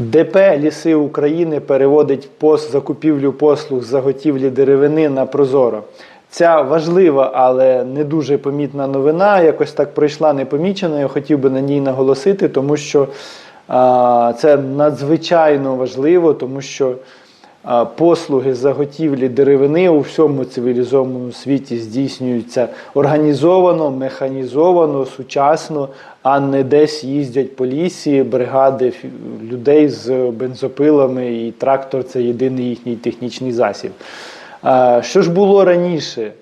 ДП Ліси України переводить пост закупівлю послуг з заготівлі деревини на Прозоро. Ця важлива, але не дуже помітна новина, якось так пройшла непомічена. Я хотів би на ній наголосити, тому що а, це надзвичайно важливо, тому що послуги заготівлі деревини у всьому цивілізованому світі здійснюються організовано, механізовано, сучасно, а не десь їздять по лісі, бригади людей з бензопилами, і трактор це єдиний їхній технічний засіб. Що ж було раніше?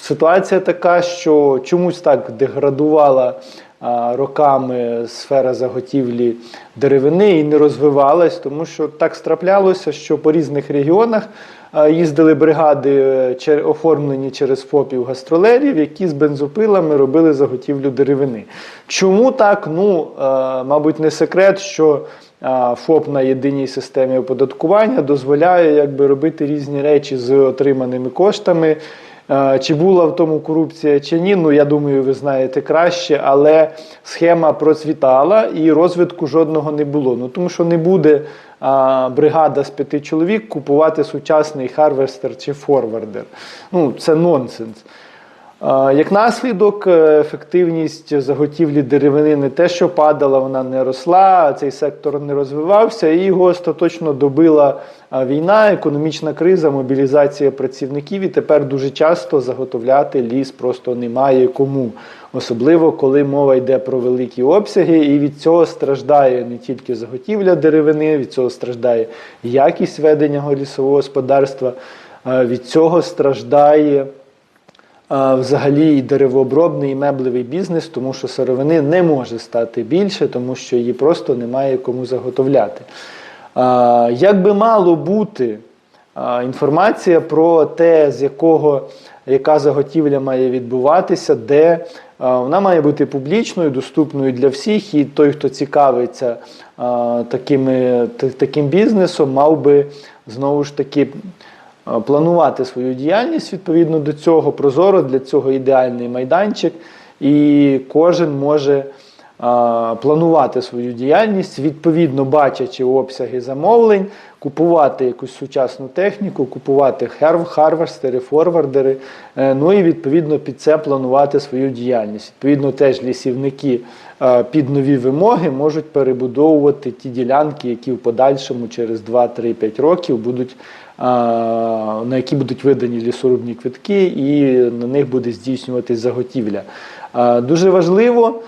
Ситуація така, що чомусь так деградувала роками сфера заготівлі деревини і не розвивалась, тому що так страплялося, що по різних регіонах їздили бригади, е, оформлені через ФОПів гастролерів, які з бензопилами робили заготівлю деревини. Чому так? Ну, е, мабуть, не секрет, що ФОП на єдиній системі оподаткування дозволяє якби, робити різні речі з отриманими коштами. Е, Чи була в тому корупція чи ні, ну я думаю, ви знаєте краще, але схема процвітала і розвитку жодного не було. Ну тому що не буде а, бригада з п'яти чоловік купувати сучасний харвестер чи форвардер. Ну це нонсенс. Як наслідок, е, ефективність заготівлі деревини не те, що падала, вона не росла, цей сектор не розвивався, і його остаточно добила війна, економічна криза, мобілізація працівників. І тепер дуже часто заготовляти ліс просто немає кому. Особливо коли мова йде про великі обсяги, і від цього страждає не тільки заготівля деревини, від цього страждає якість ведення лісового господарства, від цього страждає. Взагалі і деревообробний і меблевий бізнес, тому що сировини не може стати більше, тому що її просто немає кому заготовляти. Як би мало бути інформація про те, з якого яка заготівля має відбуватися, де вона має бути публічною, доступною для всіх, і той, хто цікавиться такими, таким бізнесом, мав би знову ж таки планувати свою діяльність відповідно до цього. Прозоро для цього ідеальний майданчик, і кожен може планувати свою діяльність, відповідно бачачи обсяги замовлень, купувати якусь сучасну техніку, купувати харвестери, форвардери, е, ну і відповідно під це планувати свою діяльність. Відповідно, теж лісівники е, під нові вимоги можуть перебудовувати ті ділянки, які в подальшому через 2-3-5 років будуть. На які будуть видані лісорубні квитки, і на них буде здійснюватись заготівля. Дуже важливо,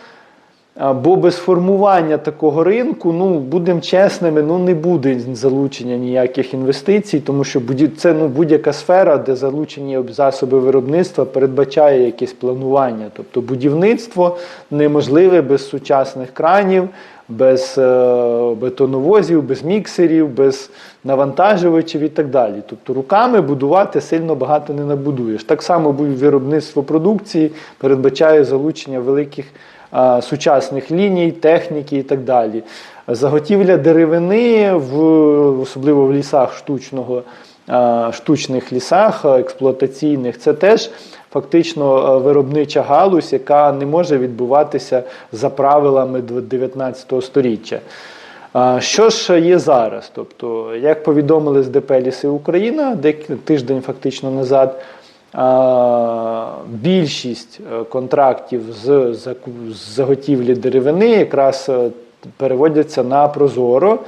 Бо без формування такого ринку, ну будемо чесними, ну не буде залучення ніяких інвестицій, тому що це ну, будь-яка сфера, де залучені засоби виробництва, передбачає якесь планування. Тобто будівництво неможливе без сучасних кранів, без е, бетоновозів, без міксерів, без навантажувачів і так далі. Тобто руками будувати сильно багато не набудуєш. Так само виробництво продукції передбачає залучення великих а, сучасних ліній, техніки і так далі. Заготівля деревини, в, особливо в лісах штучного, а, штучних лісах, експлуатаційних, це теж фактично виробнича галузь, яка не може відбуватися за правилами 19 століття. Що ж є зараз? Тобто, як повідомили з ДП Ліси Україна, дек- тиждень фактично назад, більшість е, контрактів з заготівлі деревини якраз е, переводяться на Прозоро.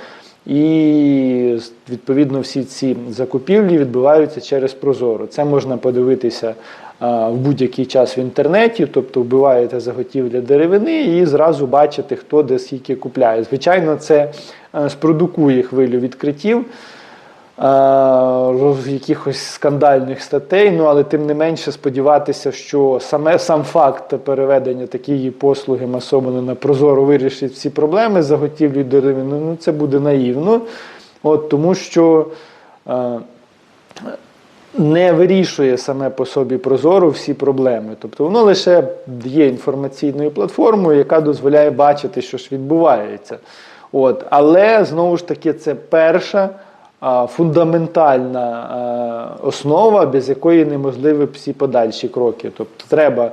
І відповідно всі ці закупівлі відбуваються через Прозоро. Це можна подивитися в будь-який час в інтернеті, тобто вбиваєте заготівля деревини і зразу бачите, хто де скільки купляє. Звичайно, це е, спродукує хвилю відкриттів. Е, Якихось скандальних статей, ну але тим не менше сподіватися, що саме сам факт переведення такої послуги масово на прозоро вирішить всі проблеми з заготівлею деревини, ну це буде наївно. От, тому що е, не вирішує саме по собі прозоро всі проблеми. Тобто воно лише є інформаційною платформою, яка дозволяє бачити, що ж відбувається. От. Але знову ж таки, це перша фундаментальна основа, без якої неможливі всі подальші кроки. Тобто треба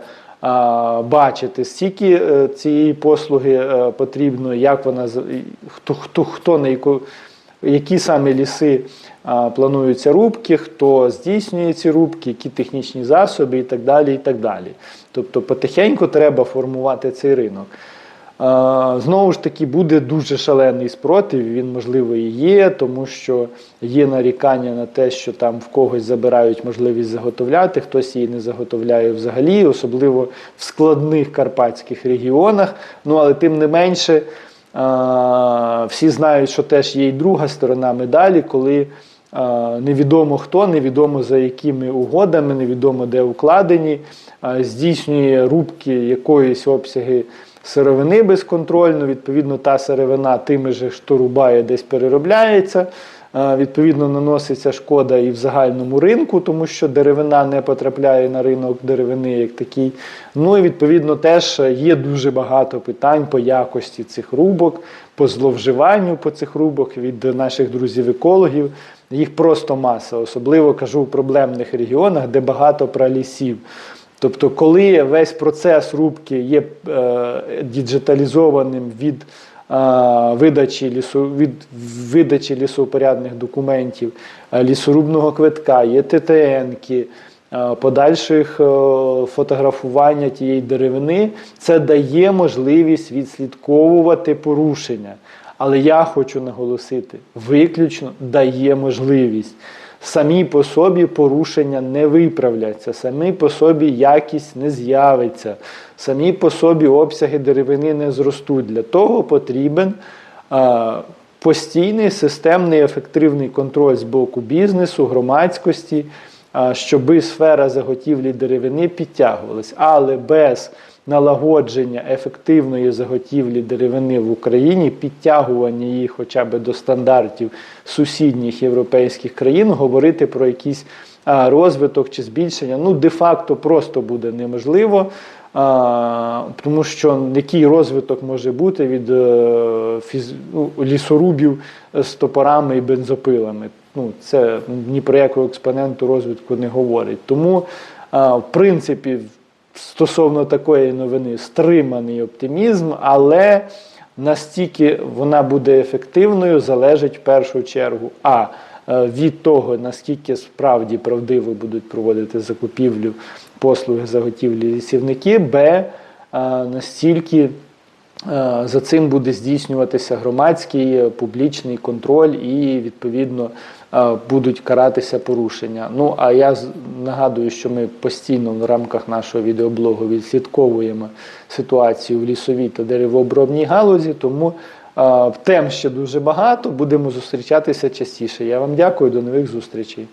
бачити, скільки е, цієї послуги е, потрібно, як вона хто, хто, хто на яку, які саме ліси плануються рубки, хто здійснює ці рубки, які технічні засоби і так далі. і так далі. Тобто потихеньку треба формувати цей ринок. Знову ж таки, буде дуже шалений спротив, він, можливо, і є, тому що є нарікання на те, що там в когось забирають можливість заготовляти, хтось її не заготовляє взагалі, особливо в складних карпатських регіонах. Ну, але тим не менше, всі знають, що теж є і друга сторона медалі, коли невідомо хто, невідомо за якими угодами, невідомо де укладені, здійснює рубки якоїсь обсяги сировини безконтрольно. Відповідно, та сировина тими же, хто рубає, десь переробляється. Відповідно, наноситься шкода і в загальному ринку, тому що деревина не потрапляє на ринок деревини як такий. Ну і відповідно теж є дуже багато питань по якості цих рубок, по зловживанню по цих рубок від наших друзів-екологів. Їх просто маса, особливо кажу в проблемних регіонах, де багато пралісів. Тобто, коли весь процес рубки є е, діджиталізованим від е, видачі лісу, від видачі лісопорядних документів, е, лісорубного квитка, є ТТНки, е, подальших е, фотографування тієї деревини, це дає можливість відслідковувати порушення. Але я хочу наголосити, виключно дає можливість. Самі по собі порушення не виправляться, самі по собі якість не з'явиться, самі по собі обсяги деревини не зростуть. Для того потрібен а, постійний системний ефективний контроль з боку бізнесу, громадськості, а, щоби сфера заготівлі деревини підтягувалась. Але без налагодження ефективної заготівлі деревини в Україні, підтягування її хоча б до стандартів сусідніх європейських країн, говорити про якийсь розвиток чи збільшення, ну де-факто просто буде неможливо. А, тому що який розвиток може бути від е, фіз... ну, лісорубів з топорами і бензопилами? Ну, це ні про яку експоненту розвитку не говорить. Тому, а, в принципі, стосовно такої новини стриманий оптимізм, але настільки вона буде ефективною, залежить в першу чергу. А е, від того, наскільки справді правдиво будуть проводити закупівлю послуги заготівлі лісівники, Б, е, настільки е, за цим буде здійснюватися громадський публічний контроль і, відповідно, будуть каратися порушення. Ну, а я нагадую, що ми постійно в рамках нашого відеоблогу відслідковуємо ситуацію в лісовій та деревообробній галузі, тому е, тем ще дуже багато. Будемо зустрічатися частіше. Я вам дякую, до нових зустрічей.